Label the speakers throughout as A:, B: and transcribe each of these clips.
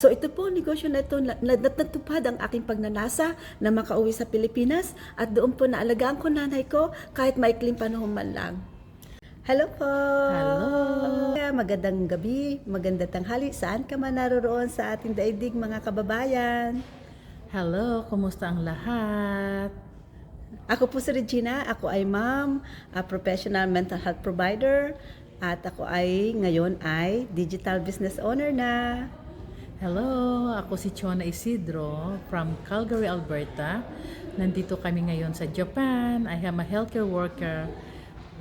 A: So ito po, negosyo na ito, na- na- natutupad ang aking pagnanasa na makauwi sa Pilipinas at doon po naalagaan ko nanay ko kahit maikling panahon man lang. Hello po!
B: Hello.
A: Magandang gabi, magandang tanghali. Saan ka man naroroon sa ating daigdig mga kababayan?
B: Hello, kumusta ang lahat?
A: Ako po si Regina, ako ay ma'am, a professional mental health provider at ako ay ngayon ay digital business owner na.
B: Hello, ako si Chona Isidro from Calgary, Alberta. Nandito kami ngayon sa Japan. I am a healthcare worker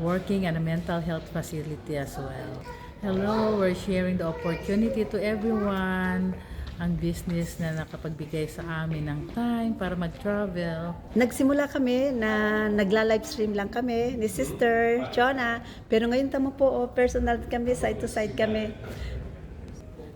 B: working at a mental health facility as well. Hello, we're sharing the opportunity to everyone ang business na nakapagbigay sa amin ng time para mag-travel.
A: Nagsimula kami na nagla-live stream lang kami ni Sister Chona. Pero ngayon tamo po, oh, personal kami, side to side kami.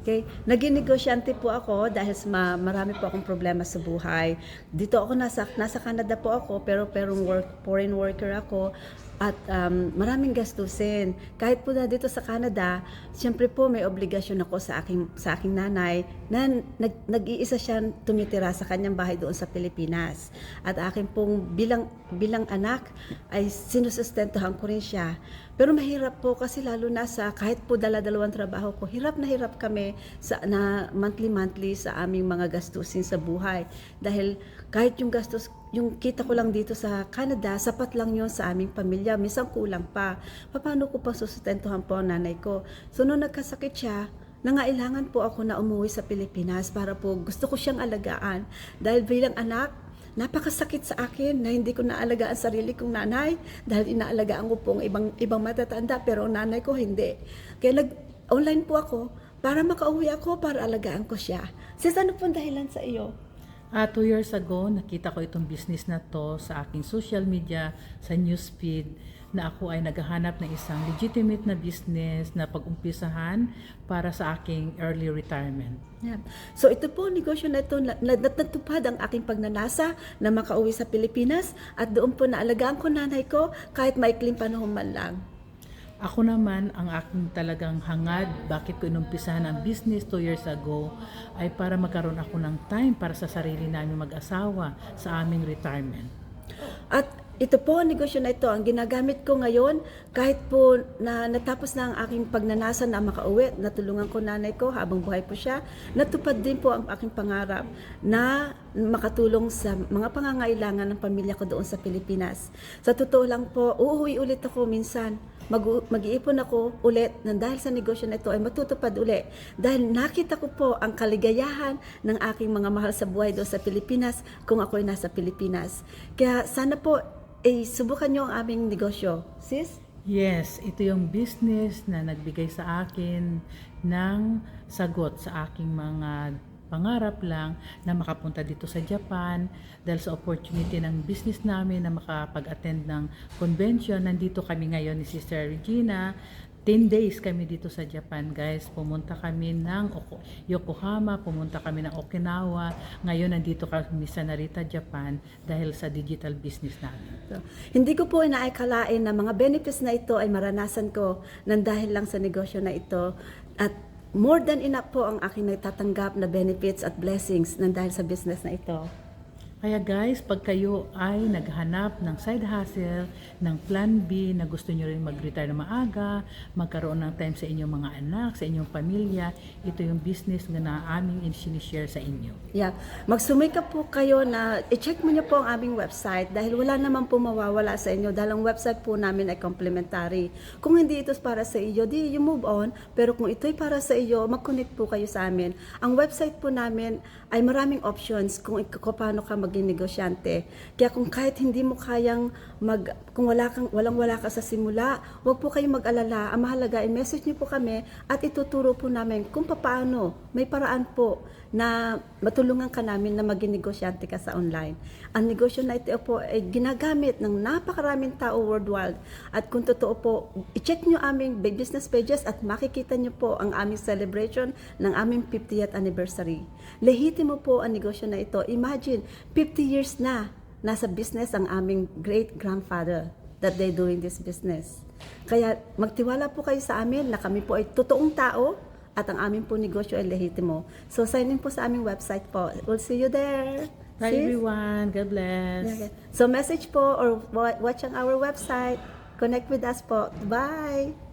A: Okay. Naging negosyante po ako dahil ma- marami po akong problema sa buhay. Dito ako nasa nasa Canada po ako pero pero work foreign worker ako at um, maraming gastusin. Kahit po na dito sa Canada, siyempre po may obligasyon ako sa aking sa aking nanay na nag, nag-iisa siya tumitira sa kanyang bahay doon sa Pilipinas. At akin pong bilang bilang anak ay sinusustentuhan ko rin siya. Pero mahirap po kasi lalo na sa kahit po dala-dalawang trabaho ko, hirap na hirap kami sa na monthly-monthly sa aming mga gastusin sa buhay. Dahil kahit yung gastos, yung kita ko lang dito sa Canada, sapat lang yon sa aming pamilya, minsan kulang pa. Paano ko pa sustentuhan po ang nanay ko? So nung nagkasakit siya, nangailangan po ako na umuwi sa Pilipinas para po gusto ko siyang alagaan. Dahil bilang anak, napakasakit sa akin na hindi ko naalagaan sarili kong nanay dahil inaalagaan ko po ang ibang, ibang matatanda pero ang nanay ko hindi. Kaya nag-online po ako para makauwi ako para alagaan ko siya. Sis, ano pong dahilan sa iyo?
B: Ah, two years ago, nakita ko itong business na to sa aking social media, sa newsfeed, na ako ay naghahanap ng isang legitimate na business na pag-umpisahan para sa aking early retirement.
A: Yeah. So ito po, negosyo na ito, na, na, natupad ang aking pagnanasa na makauwi sa Pilipinas at doon po naalagaan ko nanay ko kahit maikling panahon man lang.
B: Ako naman, ang aking talagang hangad, bakit ko inumpisahan ang business two years ago, ay para magkaroon ako ng time para sa sarili namin mag-asawa sa aming retirement.
A: At ito po, negosyo na ito, ang ginagamit ko ngayon, kahit po na natapos na ang aking pagnanasa na makauwi, natulungan ko nanay ko habang buhay po siya, natupad din po ang aking pangarap na makatulong sa mga pangangailangan ng pamilya ko doon sa Pilipinas. Sa totoo lang po, uuwi ulit ako minsan. Mag- mag-iipon ako ulit na dahil sa negosyo na ito ay matutupad ulit. Dahil nakita ko po ang kaligayahan ng aking mga mahal sa buhay doon sa Pilipinas kung ako ay nasa Pilipinas. Kaya sana po, eh, subukan nyo ang aming negosyo. Sis?
B: Yes, ito yung business na nagbigay sa akin ng sagot sa aking mga pangarap lang na makapunta dito sa Japan dahil sa opportunity ng business namin na makapag-attend ng convention. Nandito kami ngayon ni Sister Regina. 10 days kami dito sa Japan, guys. Pumunta kami ng Oko- Yokohama, pumunta kami ng Okinawa. Ngayon nandito kami sa Narita, Japan dahil sa digital business namin.
A: So, hindi ko po inaakalain na mga benefits na ito ay maranasan ko nang dahil lang sa negosyo na ito. At more than enough po ang aking natatanggap na benefits at blessings nang dahil sa business na ito.
B: Kaya guys, pag kayo ay naghanap ng side hustle, ng plan B na gusto nyo rin mag-retire na maaga, magkaroon ng time sa inyong mga anak, sa inyong pamilya, ito yung business na aming sinishare sa inyo.
A: Yeah. Magsumikap po kayo na i-check mo niyo po ang aming website dahil wala naman po mawawala sa inyo dahil ang website po namin ay complimentary. Kung hindi ito para sa iyo, di you move on. Pero kung ito'y para sa iyo, mag-connect po kayo sa amin. Ang website po namin ay maraming options kung paano ka maging negosyante. Kaya kung kahit hindi mo kayang mag kung wala kang walang wala ka sa simula, huwag po kayong mag-alala. Ang mahalaga ay message niyo po kami at ituturo po namin kung paano. May paraan po na matulungan ka namin na maging negosyante ka sa online. Ang negosyo na ito po ay ginagamit ng napakaraming tao worldwide. At kung totoo po, i-check nyo aming business pages at makikita nyo po ang aming celebration ng aming 50th anniversary. Lehitimo po ang negosyo na ito. Imagine, 50 years na nasa business ang aming great-grandfather that they doing this business. Kaya magtiwala po kayo sa amin na kami po ay totoong tao at ang aming po negosyo ay lehitimo. So sign in po sa aming website po. We'll see you there.
B: Bye
A: Sis?
B: everyone. God bless.
A: Okay. So message po or wa- watch ang our website. Connect with us po. Bye!